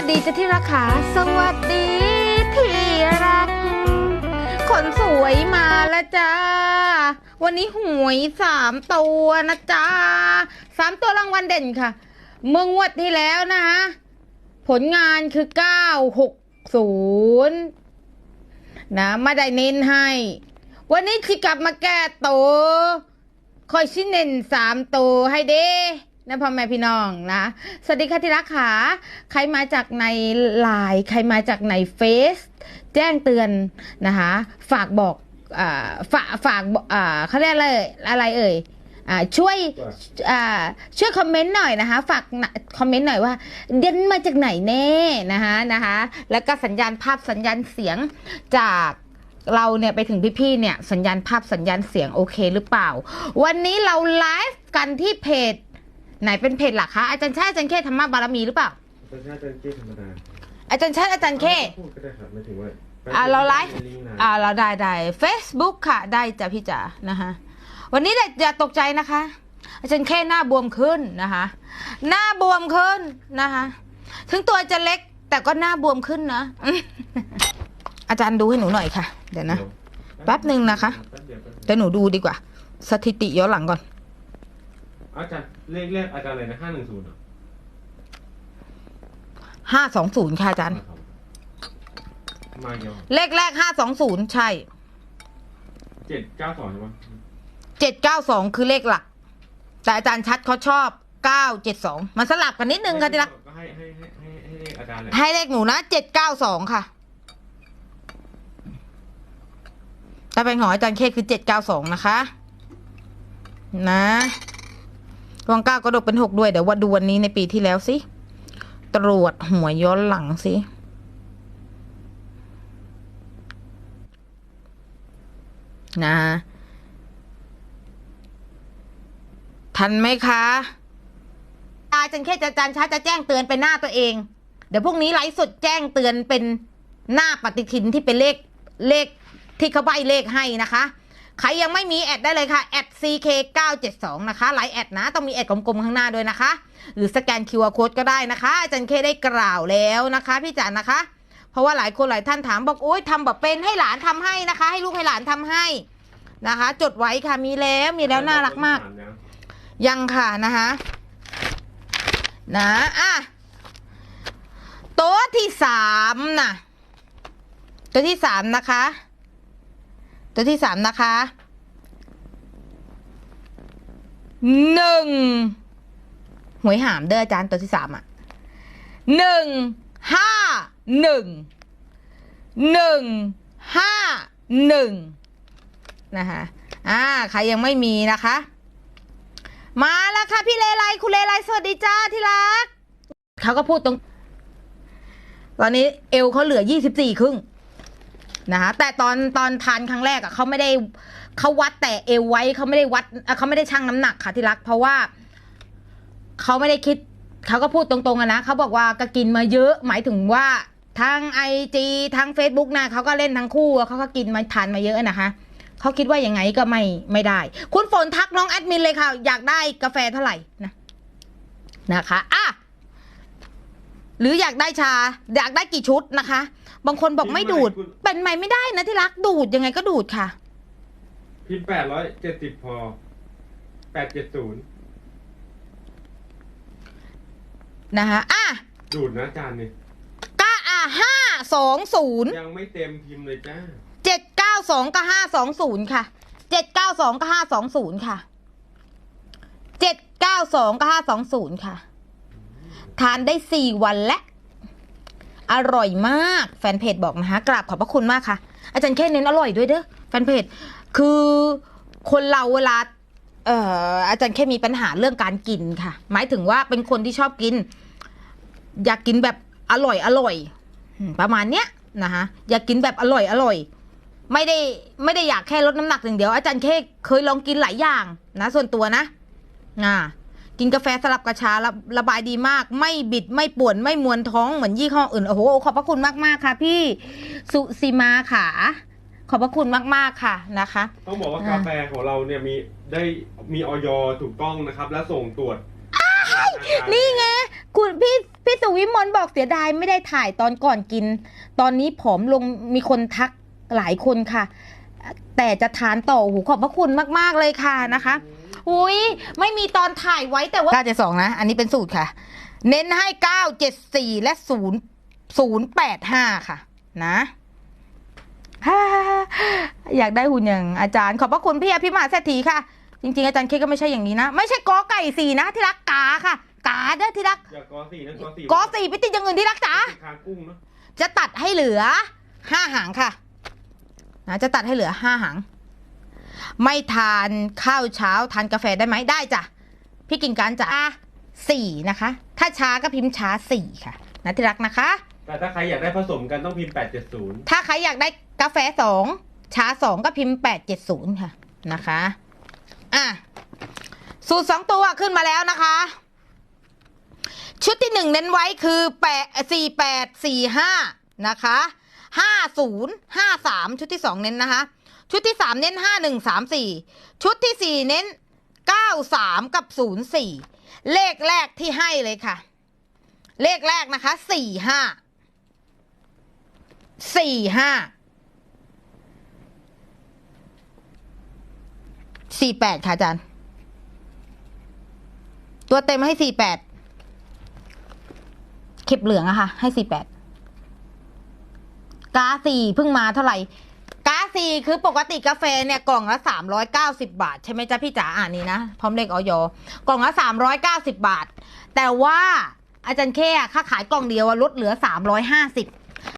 วัสดีจ้ะที่รักค่ะสวัสดีที่รัก คนสวยมาแล้วจ้า วันนี้หวยสามตัวนะจ้าสามตัวรางวัลเด่นค่ะ เมื่องวดที่แล้วนะคะผลงานคือเก้าหกศูนย์นะไม่ได้เน้นให้ วันนี้ที่กลับมาแก้ตัวคอยชิ้นเน้นสามตัวให้เด้ นะพ่อแม่พี่น้องนะ สวัสดีค่ะที่รักค่ะใครมาจากในไลน์ใครมาจากในเฟซแจ้งเตือนนะคะ ฝากบอกฝากฝากเขาเรียกอะไรอะไรเอ่ยช่วยช่วยคอมเมนต์หน่อยนะคะ ฝากคอมเมนต์หน่อยว่า เด่นมาจากไหนแน่นะคะนะคะ แล้วก็สัญญาณภาพสัญญาณเสียงจากเราเนี่ยไปถึงพี่ๆเนี่ยสัญญาณภาพสัญญาณเสียงโอเคหรือเปล่า วันนี้เราไลฟ์กันที่เพจ ไหนเป็นเพจหลักคะอาจารย์ชาติอาจารย์เคธรรมะบารมีหรือเปล่าเป็นชาติเป็นเก้ธรรมดาอาจารย์ชาติอาจารย์เคพูดก็ได้ครับไม่ถึงว่าอะเราไลฟ์ลิงก์นะอ่าเราได้ได้ Facebook ค่ะ ได้จ้ะพี่จ๋านะคะวันนี้อย่าตกใจนะคะ อาจารย์เคหน้าบวมขึ้นนะคะ หน้าบวมขึ้นนะคะ ถึงตัวจะเล็กแต่ก็หน้าบวมขึ้นนะอืมอาจารย์ดูให้หนูหน่อยค่ะ เดี๋ยวนะแป๊บหนึ่งนะคะแป๊บเดียวแป๊บเดียวเดี๋ยวหนูดูดีกว่า สถิติย้อนหลังก่อนอาจารย์ เลขเลขอาจารย์อะไรนะห้าหนึ่งศูนย์เหรอห้าสองศูนย์ค่ะอาจารย์ มาเดียวเลขแรกห้าสองศูนย์ใช่เจ็ดเก้าสองใช่ไหมเจ็ดเก้าสองคือเลขหลัก แต่อาจารย์ชัดเขาชอบเก้าเจ็ดสองมันสลับกันนิดนึงค่ะที่รักก็ให้ให้ให้ให้ให้เลขอาจารย์เลยให้เลขหนูนะเจ็ดเก้าสองค่ะถ้าเป็นของอาจารย์เคคือเจ็ดเก้าสองนะคะ นะ รวงเก้าก็ดกเป็นหกด้วย เดี๋ยวว่าดูวันนี้ในปีที่แล้วสิ ตรวจหัวย้อนหลังสินะทันไหมคะอาจารย์แค่จะจารย์ช้าจะแจ้งเตือนเป็นหน้าตัวเอง เดี๋ยวพรุ่งนี้ไลฟ์สดแจ้งเตือนเป็นหน้าปฏิทินที่เป็นเลขเลขที่เขาใบเลขให้นะคะ ใครยังไม่มีแอดได้เลยค่ะแอด ck972 นะคะไลน์แอดนะ ต้องมีแอดกลมๆข้างหน้าด้วยนะคะ หรือสแกน QR code ก็ได้นะคะ อาจารย์เคได้กล่าวแล้วนะคะ พี่จันนะคะ เพราะว่าหลายคนหลายท่านถามบอกโอ๊ยทำแบบเป็นให้หลานทำให้นะคะ ให้ลูกให้หลานทำให้นะคะ จดไว้ค่ะมีแล้วมีแล้วน่ารักมาก ยังค่ะนะคะนะอะโต๊ะที่สามนะตัวที่สามนะคะ ตัวที่สามนะคะหนึ่งหวยหามเด้ออาจารย์ตัวที่สามอะหนึ่งห้าหนึ่งหนึ่งห้าหนึ่งนะคะอ่าใครยังไม่มีนะคะ มาแล้วค่ะพี่เลไลคุณเลไลสวัสดีจ้าที่รักเขาก็พูดตรง ตอนนี้เอวเขาเหลือยี่สิบสี่ครึ่ง นะคะแต่ตอนตอนทานครั้งแรกอะเขาไม่ได้เขาวัดแต่เอวไว้เขาไม่ได้วัดเขาไม่ได้ชั่งน้ำหนักค่ะที่รัก เพราะว่าเขาไม่ได้คิดเขาก็พูดตรงๆอะนะเขาบอกว่าก็กินมาเยอะหมายถึงว่าทั้งไอจีทั้ง Facebook นะเขาก็เล่นทั้งคู่เขาก็กินมาทานมาเยอะนะคะเขาคิดว่ายังไงก็ไม่ไม่ได้ คุณฝนทักน้องแอดมินเลยค่ะ อยากได้กาแฟเท่าไหร่นะนะคะอะหรืออยากได้ชา อยากได้กี่ชุดนะคะ บางคนบอกไม่ดูด เป็นไม่ไม่ได้นะที่รักดูดยังไงก็ดูดค่ะ พิมพ์แปดร้อยเจ็ดสิบพอแปดเจ็ดศูนย์นะคะอะดูดนะอาจารย์นี่ก้าอะห้าสองศูนย์ยังไม่เต็มพิมพ์เลยจ้าเจ็ดเก้าสองก็ห้าสองศูนย์ค่ะเจ็ดเก้าสองก็ห้าสองศูนย์ค่ะเจ็ดเก้าสองก็ห้าสองศูนย์ค่ะ ทานได้สี่วันและ อร่อยมากแฟนเพจบอกนะคะกราบขอบพระคุณมากค่ะ อาจารย์แค่เน้นอร่อยด้วยเด้อแฟนเพจคือคนเราเวลาเอ่ออาจารย์แค่มีปัญหาเรื่องการกินค่ะ หมายถึงว่าเป็นคนที่ชอบกิน อยากกินแบบอร่อยอร่อยประมาณเนี้ยนะคะอยากกินแบบอร่อยอร่อยไม่ได้ไม่ได้อยากแค่ลดน้ำหนักอย่างเดียวอาจารย์เคเคยลองกินหลายอย่างนะ ส่วนตัวนะอ่า กินกาแฟสลับกระชาระระบายดีมาก ไม่บิดไม่ป่วนไม่มวนท้องเหมือนยี่ห้ออื่น โอ้โห ขอบพระคุณมาก ๆ ค่ะ พี่สุสีมาค่ะ ขอบพระคุณมาก ๆ ค่ะนะคะ ต้องบอกว่าอ่ากาแฟของเราเนี่ยมีได้มีออยถูกต้องนะครับ และส่งตรวจนี่ไงคุณพี่พี่สุวิมลบอกเสียดายไม่ได้ถ่ายตอนก่อนกิน ตอนนี้ผอมลงมีคนทักหลายคนค่ะ แต่จะทานต่อโอ้โหูขอบพระคุณมาก ๆ เลยค่ะนะคะ อุ้ยไม่มีตอนถ่ายไว้แต่ว่า 972 นะ อันนี้เป็นสูตรค่ะ เน้นให้ 974 และ 0 085 ค่ะ นะฮ่าอยากได้หุ่นอย่างอาจารย์ ขอบพระคุณพี่อภิมาเศรษฐีค่ะ จริง ๆ อาจารย์เคก็ไม่ใช่อย่างนี้นะ ไม่ใช่กอไก่สี่นะ ที่รักกาค่ะ กาเด้อที่รักอย่ากอสี่นะกอสี่กอสี่ไปติดอย่างอื่นที่รักจ๋าคางกุ้งเนาะจะตัดให้เหลือห้าหางค่ะนะจะตัดให้เหลือห้าหาง ไม่ทานข้าวเช้าทานกาแฟได้ไหมได้จ้ะพี่กิ่งการจะสี่นะคะ ถ้าช้าก็พิมพ์ช้าสี่ค่ะนะที่รักนะคะ แต่ถ้าใครอยากได้ผสมกันต้องพิมพ์แปดเจ็ดศูนย์ถ้าใครอยากได้กาแฟสองช้าสองก็พิมพ์แปดเจ็ดศูนย์ค่ะนะคะอะสูตรสองตัวขึ้นมาแล้วนะคะ ชุดที่หนึ่งเน้นไว้คือแปดสี่แปดสี่ห้านะคะห้าศูนย์ห้าสามชุดที่สองเน้นนะคะ ชุดที่สามเน้นห้าหนึ่งสามสี่ชุดที่สี่เน้นเก้าสามกับศูนย์สี่เลขแรกที่ให้เลยค่ะ เลขแรกนะคะสี่ห้าสี่ห้าสี่แปดค่ะอาจารย์ ตัวเต็มให้สี่แปดเข็บเหลืองอะค่ะ ให้สี่แปดกาสี่เพิ่งมาเท่าไหร่ สี่คือปกติกาแฟเนี่ยกล่องละสามร้อยเก้าสิบาท ใช่ไหมจ๊ะพี่จ๋าอ่านนี้นะ พร้อมเลขออยกล่องละสามร้อยเก้าสิบาท แต่ว่าอาจารย์เค่ค่าขายกล่องเดียวลดเหลือสามร้อยห้าสิบ